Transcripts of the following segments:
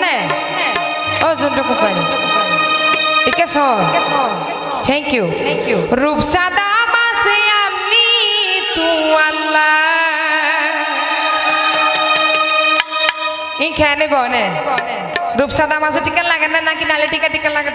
কেমনে ও জন্টুকু পাই ঠিক আছে থ্যাংক ইউ থ্যাংক ইউ রূপসাদা বাসে আমি তু আল্লাহ ইখানে বনে। রূপসাদা মাসে টিকা লাগে না নাকি টিকা টিকা লাগে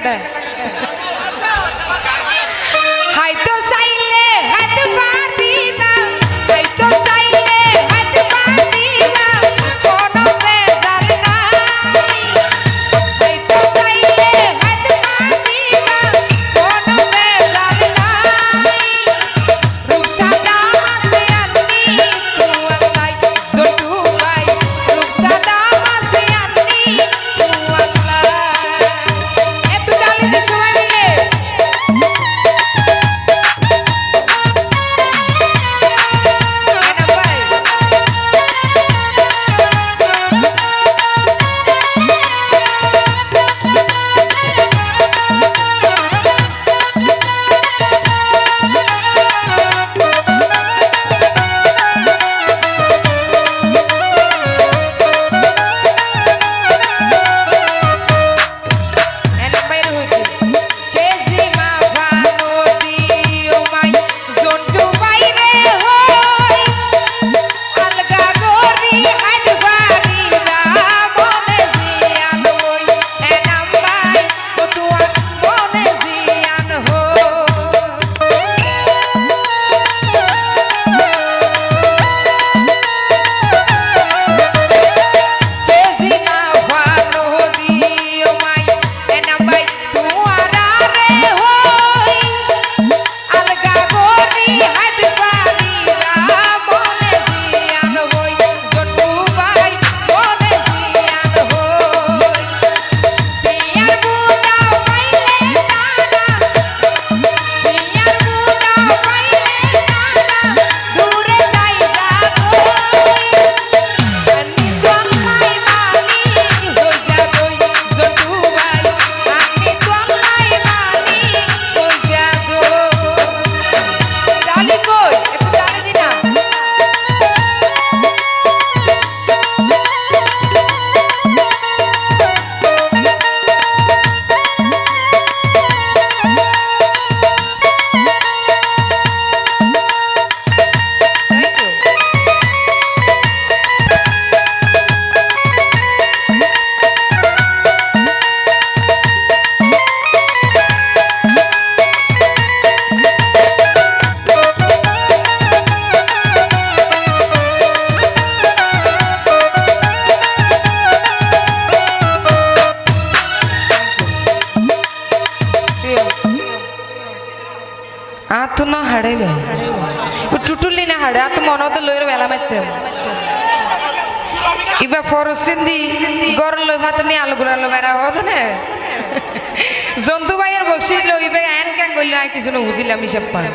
হাড়ে আত মনত লইর বেলা মারতে ইবা ফরসিন্দি গর লই ভাত নি আলগুলা লোমেরা হদ না জন্তু ভাইয়ের বক্সি আইন কেন গইল আই কিছু বুঝিলাম হিসাব পান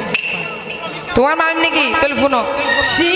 তোমার মানে নাকি তোর শুনো সি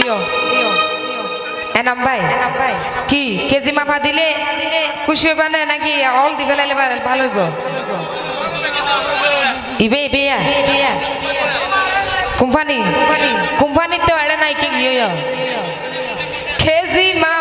প্রিয় এনাম ভাই কি কেজি মাফা দিলে খুশি হইবা না নাকি অল দিবে লাইলে ভালো হইব? ইবে ইবে কোম্পানি কোম্পানি তো এড়ে নাই কি ইয়ে, ইয়ে। কেজি মা